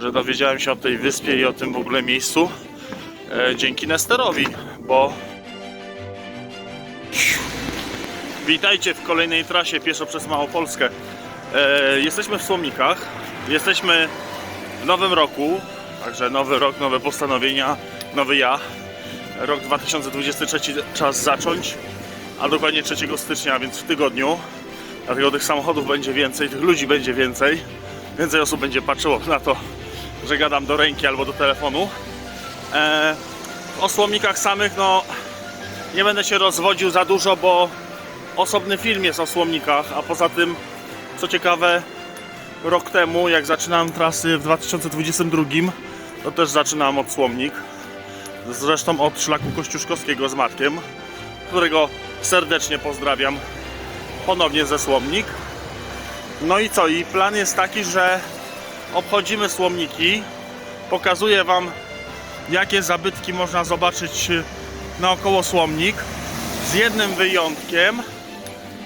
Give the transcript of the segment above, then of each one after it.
że dowiedziałem się o tej wyspie i o tym w ogóle miejscu e, dzięki Nesterowi, bo Witajcie w kolejnej trasie pieszo przez Małopolskę. E, jesteśmy w Słomnikach, jesteśmy w nowym roku, także nowy rok, nowe postanowienia, nowy ja. Rok 2023 czas zacząć, a dokładnie 3 stycznia, więc w tygodniu. Dlatego tych samochodów będzie więcej, tych ludzi będzie więcej. Więcej osób będzie patrzyło na to, że gadam do ręki albo do telefonu. E, o Słomnikach samych, no nie będę się rozwodził za dużo, bo osobny film jest o Słomnikach, a poza tym, co ciekawe, rok temu, jak zaczynałem trasy w 2022, to też zaczynałem od Słomnik. Zresztą od szlaku Kościuszkowskiego z Matkiem, którego serdecznie pozdrawiam ponownie ze Słomnik. No i co? I plan jest taki, że obchodzimy Słomniki. Pokazuję Wam, jakie zabytki można zobaczyć naokoło Słomnik. Z jednym wyjątkiem.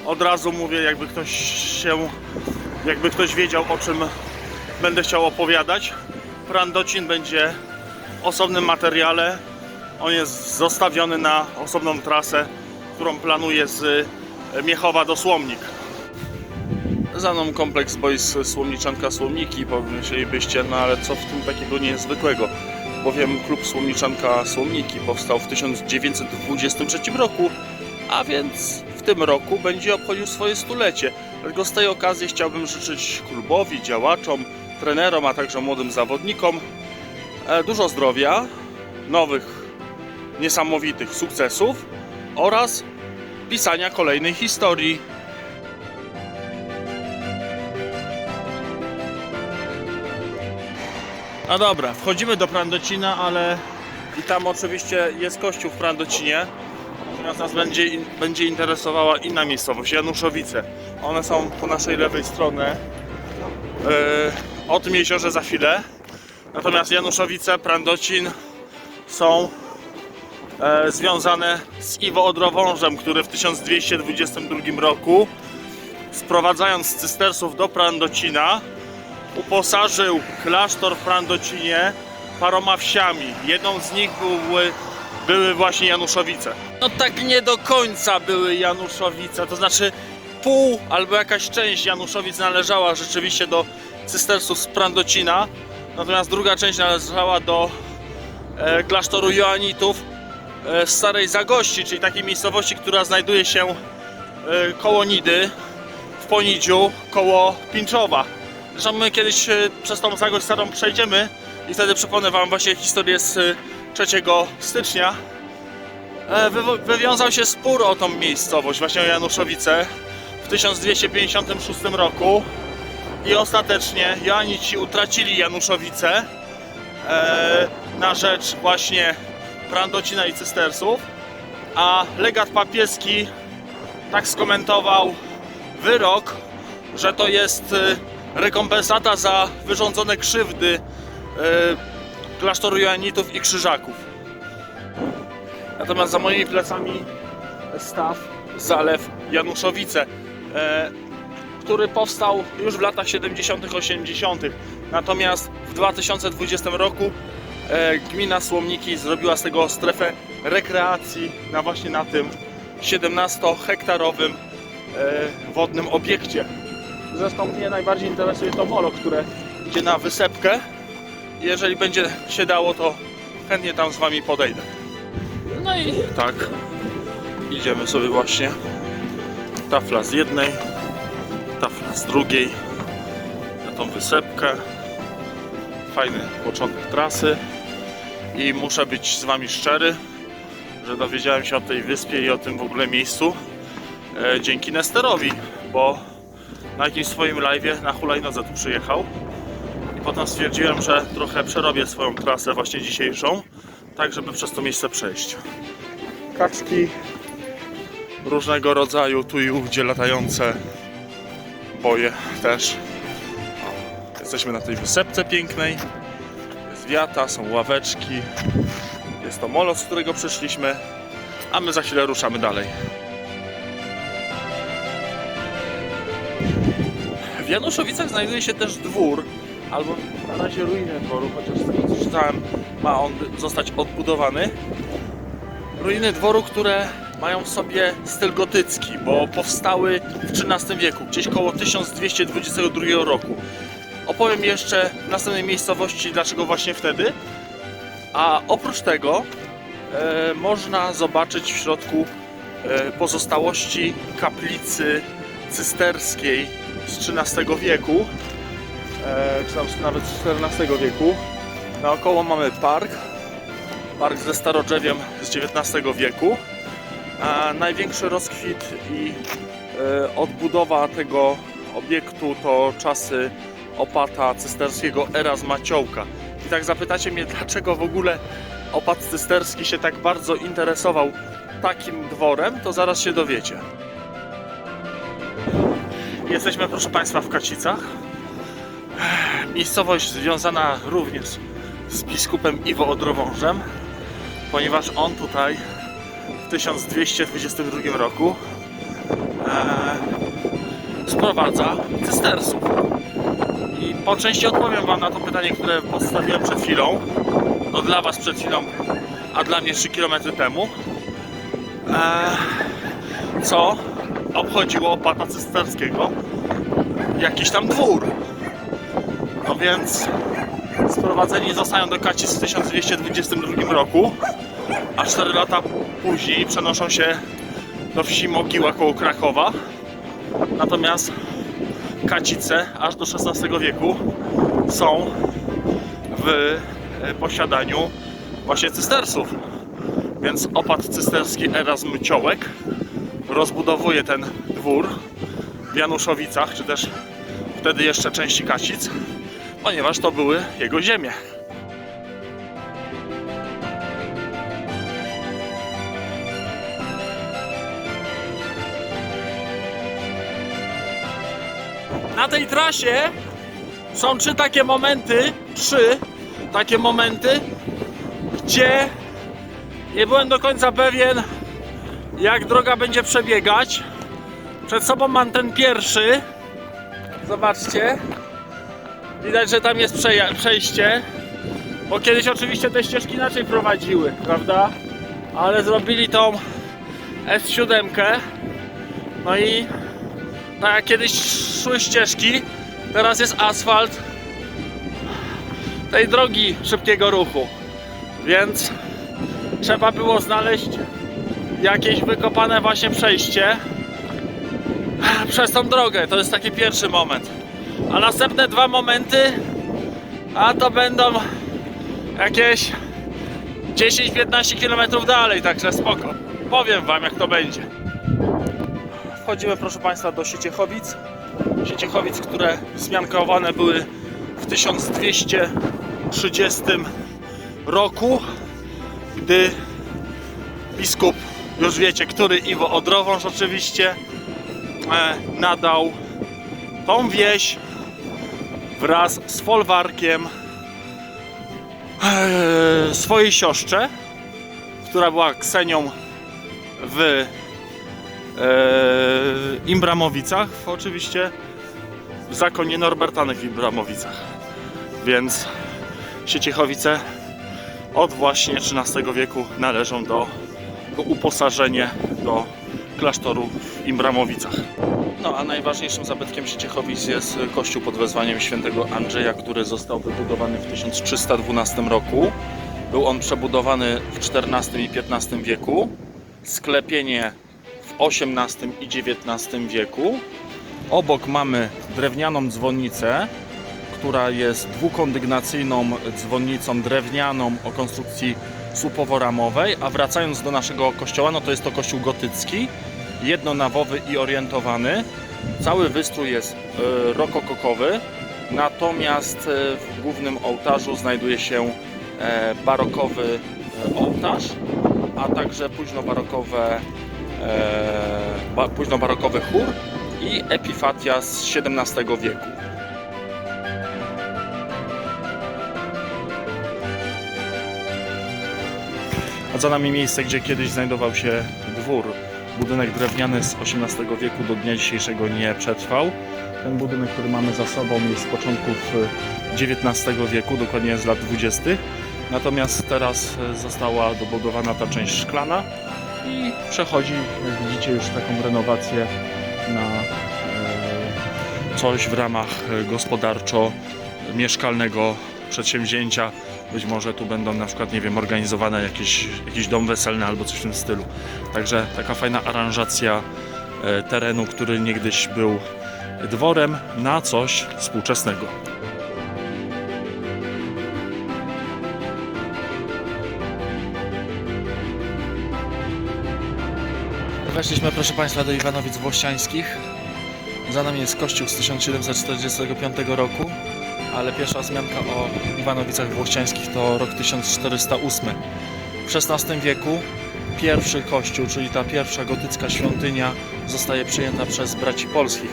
Od razu mówię, jakby ktoś się, jakby ktoś wiedział o czym będę chciał opowiadać. Prandocin będzie w osobnym materiale. On jest zostawiony na osobną trasę, którą planuję z Miechowa do Słomnik. Za mną kompleks Boys Słomniczanka Słomniki. Pomyślelibyście, no ale co w tym takiego niezwykłego? Bowiem klub Słomniczanka Słomniki powstał w 1923 roku, a więc w tym roku będzie obchodził swoje stulecie. Dlatego z tej okazji chciałbym życzyć klubowi, działaczom, trenerom, a także młodym zawodnikom e, dużo zdrowia, nowych, niesamowitych sukcesów oraz pisania kolejnej historii. No dobra, wchodzimy do Prandocina, ale i tam oczywiście jest kościół w Prandocinie. Natomiast nas będzie, będzie interesowała inna miejscowość, Januszowice. One są po naszej lewej stronie. Yy, o tym jeziorze za chwilę. Natomiast Januszowice, Prandocin są e, związane z Iwo Odrowążem, który w 1222 roku sprowadzając cystersów do Prandocina uposażył klasztor w Prandocinie paroma wsiami. Jedną z nich były, były właśnie Januszowice. No tak nie do końca były Januszowice, to znaczy pół albo jakaś część Januszowic należała rzeczywiście do cystersów z Prandocina, natomiast druga część należała do e, klasztoru Joanitów e, z Starej Zagości, czyli takiej miejscowości, która znajduje się e, koło Nidy, w Ponidziu, koło Pinczowa. Zresztą my kiedyś e, przez tą Zagość Starą przejdziemy i wtedy przypomnę Wam właśnie historię z e, 3 stycznia. E, wywo- Wywiązał się spór o tą miejscowość, właśnie o Januszowice w 1256 roku i ostatecznie Joanici utracili Januszowice e, na rzecz właśnie Prandocina i Cystersów, a legat papieski tak skomentował wyrok, że to jest rekompensata za wyrządzone krzywdy y, klasztoru Joanitów i Krzyżaków. Natomiast za moimi plecami staw Zalew Januszowice, e, który powstał już w latach 70., 80. Natomiast w 2020 roku e, gmina Słomniki zrobiła z tego strefę rekreacji na właśnie na tym 17-hektarowym e, wodnym obiekcie. Zresztą mnie najbardziej interesuje to molo, które idzie na wysepkę. Jeżeli będzie się dało, to chętnie tam z Wami podejdę. No i tak, idziemy sobie właśnie. Tafla z jednej, tafla z drugiej, na tą wysepkę. Fajny początek trasy. I muszę być z Wami szczery, że dowiedziałem się o tej wyspie i o tym w ogóle miejscu e, dzięki Nesterowi, bo na jakimś swoim live'ie na hulajnodze tu przyjechał i potem stwierdziłem, że trochę przerobię swoją trasę właśnie dzisiejszą, tak żeby przez to miejsce przejść. Kaczki różnego rodzaju, tu i ówdzie latające, boje też. Jesteśmy na tej wysepce pięknej, jest wiata, są ławeczki, jest to molo, z którego przyszliśmy, a my za chwilę ruszamy dalej. W Januszowicach znajduje się też dwór, albo na razie ruiny dworu, chociaż z tego co czytałem ma on zostać odbudowany. Ruiny dworu, które mają w sobie styl gotycki, bo powstały w XIII wieku, gdzieś koło 1222 roku. Opowiem jeszcze w następnej miejscowości, dlaczego właśnie wtedy. A oprócz tego e, można zobaczyć w środku e, pozostałości kaplicy cysterskiej z XIII wieku, e, czy tam nawet z XIV wieku. Naokoło mamy park, park ze starodrzewiem z XIX wieku. A największy rozkwit i e, odbudowa tego obiektu to czasy opata cysterskiego Erasma. I tak zapytacie mnie, dlaczego w ogóle opat cysterski się tak bardzo interesował takim dworem, to zaraz się dowiecie. Jesteśmy, proszę Państwa, w Kacicach. Miejscowość związana również z biskupem Iwo Odrowążem, ponieważ on tutaj w 1222 roku e, sprowadza cystersów. I po części odpowiem Wam na to pytanie, które postawiłem przed chwilą. No dla Was przed chwilą, a dla mnie 3 km temu. E, co obchodziło opata cysterskiego? Jakiś tam dwór. No więc sprowadzeni zostają do Kacic w 1222 roku, a 4 lata później przenoszą się do wsi Mogiła koło Krakowa. Natomiast Kacice aż do XVI wieku są w e, posiadaniu właśnie cystersów. Więc opat cysterski Erasm Ciołek rozbudowuje ten dwór w Januszowicach, czy też wtedy jeszcze części Kacic, ponieważ to były jego ziemie. Na tej trasie są trzy takie momenty, trzy takie momenty, gdzie nie byłem do końca pewien, jak droga będzie przebiegać. Przed sobą mam ten pierwszy. Zobaczcie. Widać, że tam jest przejście. Bo kiedyś oczywiście te ścieżki inaczej prowadziły, prawda? Ale zrobili tą S7. No i tak jak kiedyś szły ścieżki, teraz jest asfalt tej drogi szybkiego ruchu. Więc trzeba było znaleźć jakieś wykopane właśnie przejście przez tą drogę. To jest taki pierwszy moment. A następne dwa momenty, a to będą jakieś 10-15 km dalej, także spoko. Powiem Wam jak to będzie. Wchodzimy proszę Państwa do Sieciechowic. Sieciechowic, które zmiankowane były w 1230 roku, gdy biskup, już wiecie, który Iwo Odrowąż oczywiście, e, nadał tą wieś wraz z folwarkiem e, swojej siostrze, która była Ksenią w e, Imbramowicach, oczywiście w zakonie Norbertanych w Imbramowicach. Więc Sieciechowice od właśnie XIII wieku należą do, do uposażenie do klasztoru w Imbramowicach. No a najważniejszym zabytkiem Sieciechowic jest kościół pod wezwaniem świętego Andrzeja, który został wybudowany w 1312 roku. Był on przebudowany w XIV i XV wieku. Sklepienie w XVIII i XIX wieku. Obok mamy drewnianą dzwonnicę, która jest dwukondygnacyjną dzwonnicą drewnianą o konstrukcji słupowo-ramowej, a wracając do naszego kościoła, no to jest to kościół gotycki, jednonawowy i orientowany. Cały wystrój jest e, rokokowy, natomiast e, w głównym ołtarzu znajduje się e, barokowy ołtarz, a także późnobarokowe, ba, późnobarokowy chór i epifatia z XVII wieku. A za nami miejsce, gdzie kiedyś znajdował się dwór. Budynek drewniany z XVIII wieku do dnia dzisiejszego nie przetrwał. Ten budynek, który mamy za sobą jest z początków XIX wieku, dokładnie z lat 20. Natomiast teraz e, została dobudowana ta część szklana i przechodzi, jak widzicie, już taką renowację na e, coś w ramach e, gospodarczo-mieszkalnego przedsięwzięcia. Być może tu będą na przykład, nie wiem, organizowane jakieś, jakiś dom weselny albo coś w tym stylu. Także taka fajna aranżacja e, terenu, który niegdyś był dworem na coś współczesnego. Weszliśmy, proszę Państwa, do Iwanowic Włościańskich. Za nami jest kościół z 1745 roku, ale pierwsza wzmianka o Iwanowicach Włościańskich to rok 1408. W XVI wieku pierwszy kościół, czyli ta pierwsza gotycka świątynia zostaje przejęta przez braci polskich,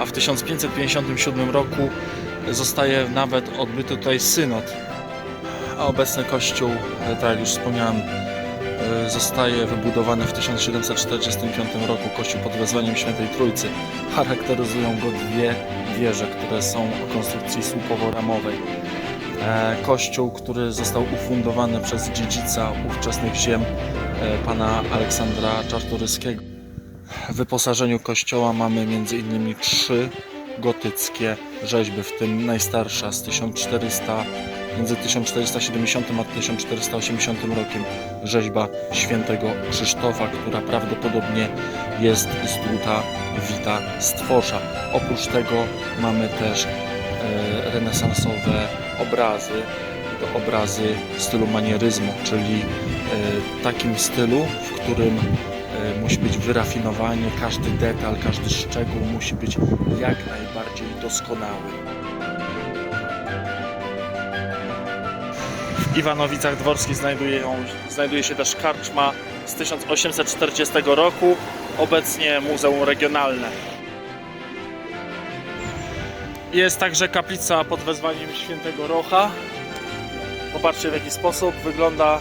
a w 1557 roku zostaje nawet odbyty tutaj synod. A obecny kościół, tak jak już wspomniałem, zostaje wybudowany w 1745 roku kościół pod wezwaniem Świętej Trójcy. Charakteryzują go dwie wieże, które są o konstrukcji słupowo-ramowej. E, Kościół, który został ufundowany przez dziedzica ówczesnych ziem e, pana Aleksandra Czartoryskiego. W wyposażeniu kościoła mamy m.in. trzy gotyckie rzeźby, w tym najstarsza z 1400, między 1470 a 1480 rokiem rzeźba świętego Krzysztofa, która prawdopodobnie jest z druta Wita Stworza. Oprócz tego mamy też e, renesansowe obrazy, to obrazy w stylu manieryzmu, czyli e, takim stylu, w którym e, musi być wyrafinowanie, każdy detal, każdy szczegół musi być jak najbardziej doskonały. Iwanowicach Dworskich znajduje, znajduje się też karczma z 1840 roku, obecnie Muzeum Regionalne. Jest także kaplica pod wezwaniem świętego Rocha. Popatrzcie w jaki sposób wygląda.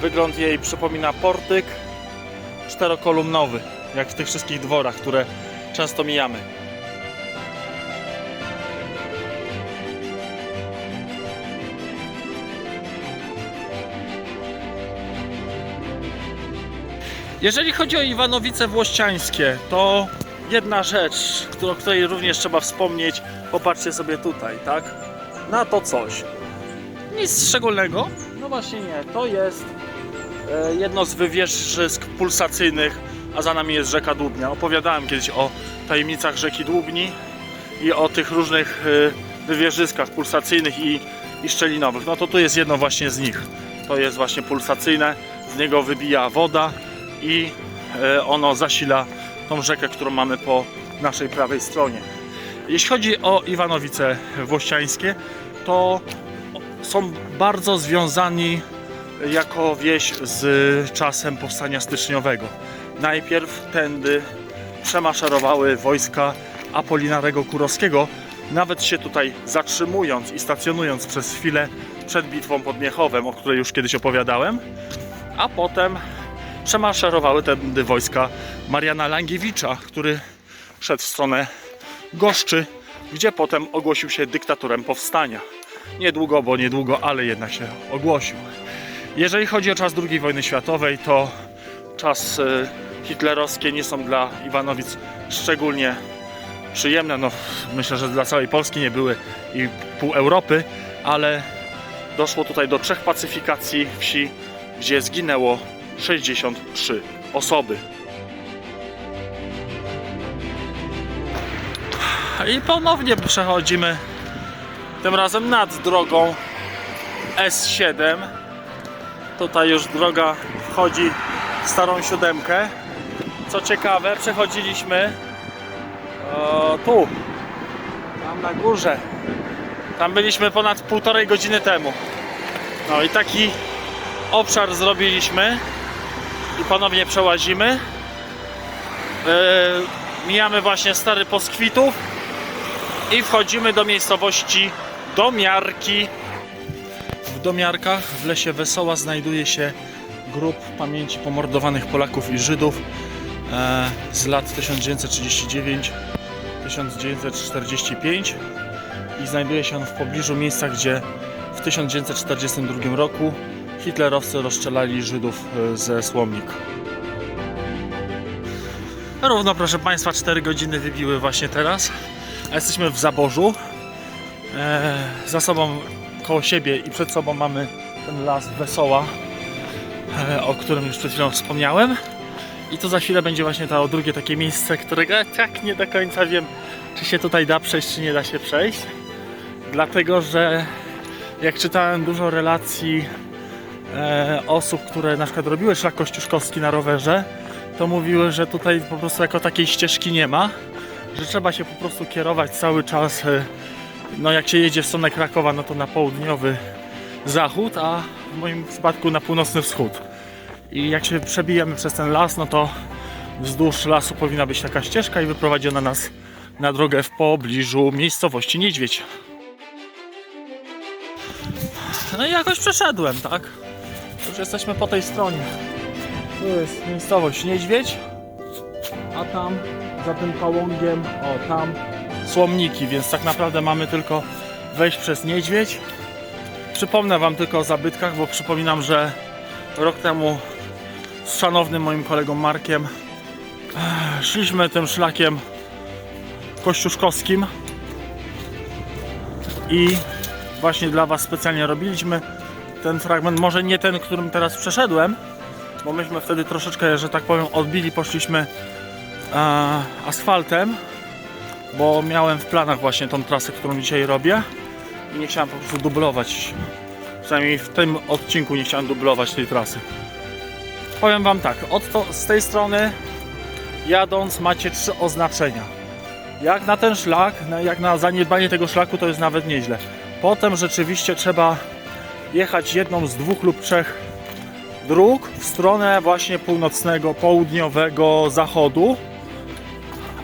Wygląd jej przypomina portyk czterokolumnowy, jak w tych wszystkich dworach, które często mijamy. Jeżeli chodzi o Iwanowice Włościańskie, to jedna rzecz, o której również trzeba wspomnieć, popatrzcie sobie tutaj, tak? Na to coś. Nic szczególnego. No właśnie nie, to jest e, jedno z wywierzysk pulsacyjnych, a za nami jest rzeka Dłubnia. Opowiadałem kiedyś o tajemnicach rzeki Dłubni i o tych różnych e, wywierzyskach pulsacyjnych i, i szczelinowych. No to tu jest jedno właśnie z nich. To jest właśnie pulsacyjne, z niego wybija woda i e, ono zasila tą rzekę, którą mamy po naszej prawej stronie. Jeśli chodzi o Iwanowice Włościańskie, to są bardzo związani jako wieś z czasem powstania styczniowego. Najpierw tędy przemaszerowały wojska Apolinarego Kurowskiego, nawet się tutaj zatrzymując i stacjonując przez chwilę przed bitwą pod Miechowem, o której już kiedyś opowiadałem, a potem przemaszerowały tędy wojska Mariana Langiewicza, który szedł w stronę Goszczy, gdzie potem ogłosił się dyktatorem powstania. Niedługo, bo niedługo, ale jednak się ogłosił. Jeżeli chodzi o czas II wojny światowej, to czas hitlerowskie nie są dla Iwanowic szczególnie przyjemne. No, myślę, że dla całej Polski nie były i pół Europy, ale doszło tutaj do trzech pacyfikacji wsi, gdzie zginęło 63 osoby. I ponownie przechodzimy tym razem nad drogą S7. Tutaj już droga wchodzi w starą siódemkę. Co ciekawe, przechodziliśmy o, tu, tam na górze. Tam byliśmy ponad półtorej godziny temu. No i taki obszar zrobiliśmy i ponownie przełazimy. Yy, mijamy właśnie stary Poskwitów i wchodzimy do miejscowości Domiarki. W Domiarkach w lesie Wesoła znajduje się grób pamięci pomordowanych Polaków i Żydów e, z lat 1939-1945. i znajduje się on w pobliżu miejsca, gdzie w 1942 roku hitlerowcy rozstrzelali Żydów e, ze Słomnik. Równo, proszę Państwa, 4 godziny wybiły właśnie teraz, a jesteśmy w Zaborzu. E, za sobą, koło siebie i przed sobą mamy ten las Wesoła, e, o którym już przed chwilą wspomniałem. I to za chwilę będzie właśnie to drugie takie miejsce, którego ja tak nie do końca wiem, czy się tutaj da przejść, czy nie da się przejść. Dlatego, że jak czytałem dużo relacji e, osób, które na przykład robiły szlak kościuszkowski na rowerze, to mówiły, że tutaj po prostu jako takiej ścieżki nie ma, że trzeba się po prostu kierować cały czas, e, no jak się jedzie w stronę Krakowa, no to na południowy zachód, a w moim przypadku na północny wschód. I jak się przebijemy przez ten las, no to wzdłuż lasu powinna być taka ścieżka i wyprowadzi ona nas na drogę w pobliżu miejscowości Niedźwiedź. No i jakoś przeszedłem, tak? Już jesteśmy po tej stronie. Tu jest miejscowość Niedźwiedź, a tam za tym pałągiem, o tam Słomniki, więc tak naprawdę mamy tylko wejść przez Niedźwiedź. Przypomnę Wam tylko o zabytkach, bo przypominam, że rok temu z szanownym moim kolegą Markiem eh, szliśmy tym szlakiem kościuszkowskim i właśnie dla Was specjalnie robiliśmy ten fragment, może nie ten, którym teraz przeszedłem, bo myśmy wtedy troszeczkę, że tak powiem, odbili, poszliśmy e, asfaltem, bo miałem w planach właśnie tą trasę, którą dzisiaj robię i nie chciałem po prostu dublować, przynajmniej w tym odcinku nie chciałem dublować tej trasy. Powiem Wam tak, od to, z tej strony jadąc macie trzy oznaczenia. Jak na ten szlak, jak na zaniedbanie tego szlaku to jest nawet nieźle. Potem rzeczywiście trzeba jechać jedną z dwóch lub trzech dróg w stronę właśnie północnego, południowego zachodu.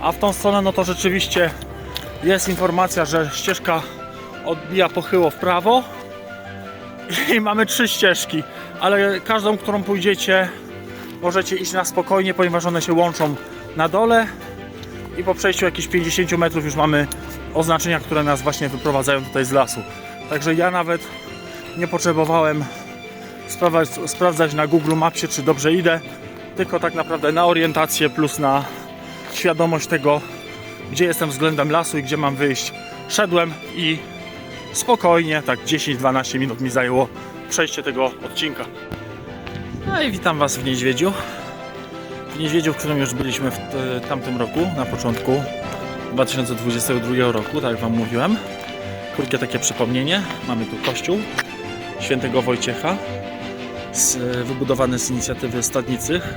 A w tą stronę no to rzeczywiście jest informacja, że ścieżka odbija pochyło w prawo i mamy trzy ścieżki, ale każdą, którą pójdziecie możecie iść na spokojnie, ponieważ one się łączą na dole i po przejściu jakichś 50 metrów już mamy oznaczenia, które nas właśnie wyprowadzają tutaj z lasu. Także ja nawet nie potrzebowałem sprawdzać, sprawdzać na Google Mapsie, czy dobrze idę, tylko tak naprawdę na orientację plus na świadomość tego, gdzie jestem względem lasu i gdzie mam wyjść. Szedłem i spokojnie, tak 10-12 minut mi zajęło przejście tego odcinka. No i witam Was w Niedźwiedziu. W Niedźwiedziu, w którym już byliśmy w e, tamtym roku, na początku 2022 roku, tak jak Wam mówiłem. Krótkie takie przypomnienie. Mamy tu kościół świętego Wojciecha, z, wybudowany z inicjatywy stadniczych,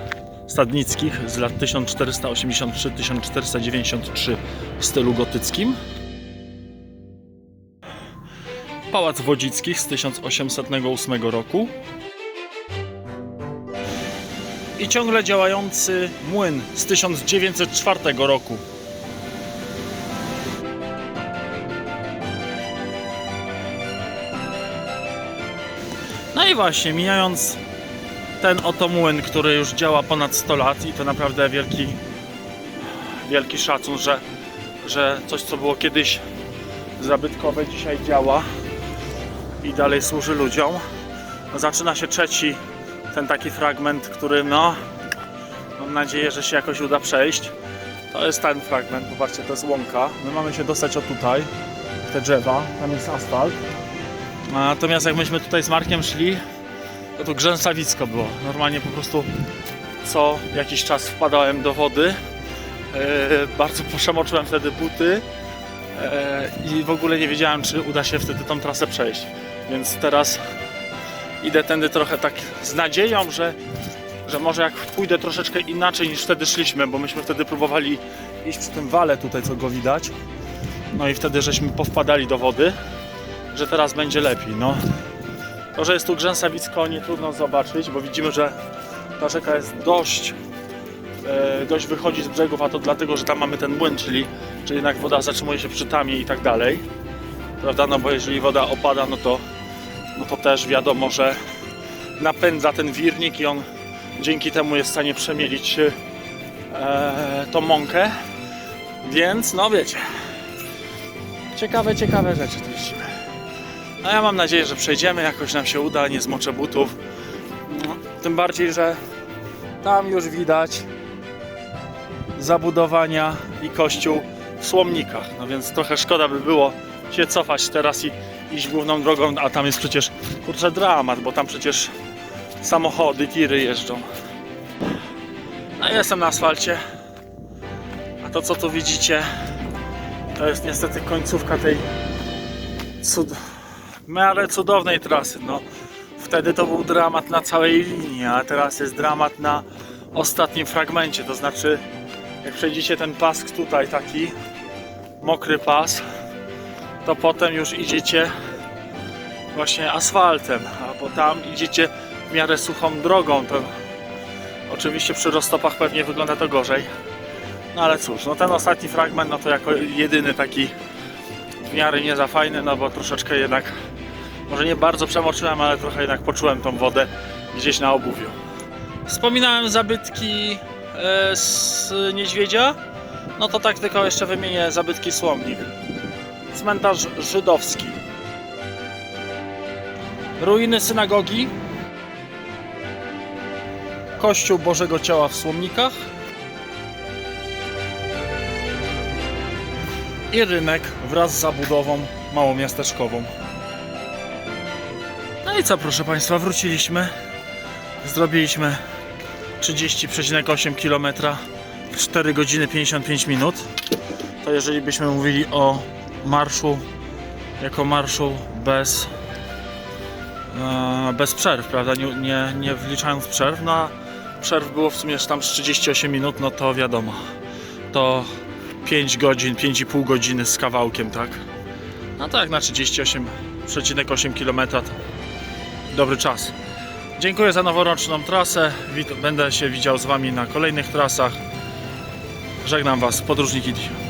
stadnickich z lat 1483-1493 w stylu gotyckim. Pałac Wodzickich z 1808 roku. I ciągle działający młyn z 1904 roku. I właśnie, mijając ten oto młyn, który już działa ponad 100 lat i to naprawdę wielki, wielki szacun, że, że coś co było kiedyś zabytkowe dzisiaj działa i dalej służy ludziom. Zaczyna się trzeci, ten taki fragment, który no, mam nadzieję, że się jakoś uda przejść. To jest ten fragment, popatrzcie, to jest łąka. My mamy się dostać o tutaj, te drzewa, tam jest asfalt. Natomiast jak myśmy tutaj z Markiem szli, to tu grzęsawisko było. Normalnie po prostu co jakiś czas wpadałem do wody. E, bardzo przemoczyłem wtedy buty e, i w ogóle nie wiedziałem, czy uda się wtedy tą trasę przejść. Więc teraz idę tędy trochę tak z nadzieją, że, że może jak pójdę troszeczkę inaczej niż wtedy szliśmy, bo myśmy wtedy próbowali iść przy tym wale tutaj, co go widać. No i wtedy żeśmy powpadali do wody, że teraz będzie lepiej. No. To, że jest tu grzęsawisko, nie trudno zobaczyć, bo widzimy, że ta rzeka jest dość, e, dość wychodzi z brzegów, a to dlatego, że tam mamy ten młyn, czyli, czyli jednak woda zatrzymuje się przy tamie i tak dalej. Prawda? No bo jeżeli woda opada, no to, no to też wiadomo, że napędza ten wirnik i on dzięki temu jest w stanie przemielić e, tą mąkę. Więc no wiecie, ciekawe, ciekawe rzeczy tu widzimy. No ja mam nadzieję, że przejdziemy, jakoś nam się uda, nie zmoczę butów. No, tym bardziej, że tam już widać zabudowania i kościół w Słomnikach. No więc trochę szkoda by było się cofać teraz i iść główną drogą, a tam jest przecież kurczę dramat, bo tam przecież samochody, tiry jeżdżą. No jestem na asfalcie. A to co tu widzicie, to jest niestety końcówka tej cud... w miarę cudownej trasy. No, wtedy to był dramat na całej linii, a teraz jest dramat na ostatnim fragmencie. To znaczy, jak przejdziecie ten pas tutaj taki, mokry pas, to potem już idziecie właśnie asfaltem, albo tam idziecie w miarę suchą drogą. To oczywiście przy roztopach pewnie wygląda to gorzej. No ale cóż, no ten ostatni fragment, no to jako jedyny taki w miarę nie za fajny, no bo troszeczkę jednak, może nie bardzo przemoczyłem, ale trochę jednak poczułem tą wodę gdzieś na obuwiu. Wspominałem zabytki e, z niedźwiedzia, no to tak tylko jeszcze wymienię zabytki Słomnik. Cmentarz żydowski. Ruiny synagogi. Kościół Bożego Ciała w Słomnikach. i rynek wraz z zabudową małomiasteczkową. No i co, proszę Państwa, wróciliśmy. Zrobiliśmy 30,8 km w 4 godziny 55 minut. To jeżeli byśmy mówili o marszu jako marszu bez e, bez przerw, prawda? Nie, nie, nie wliczając przerw, no a przerw było w sumie tam z 38 minut, no to wiadomo. To 5 godzin, 5,5 godziny z kawałkiem, tak? No tak, na 38,8 km to dobry czas. Dziękuję za noworoczną trasę. Będę się widział z Wami na kolejnych trasach. Żegnam Was, podróżnik Idi.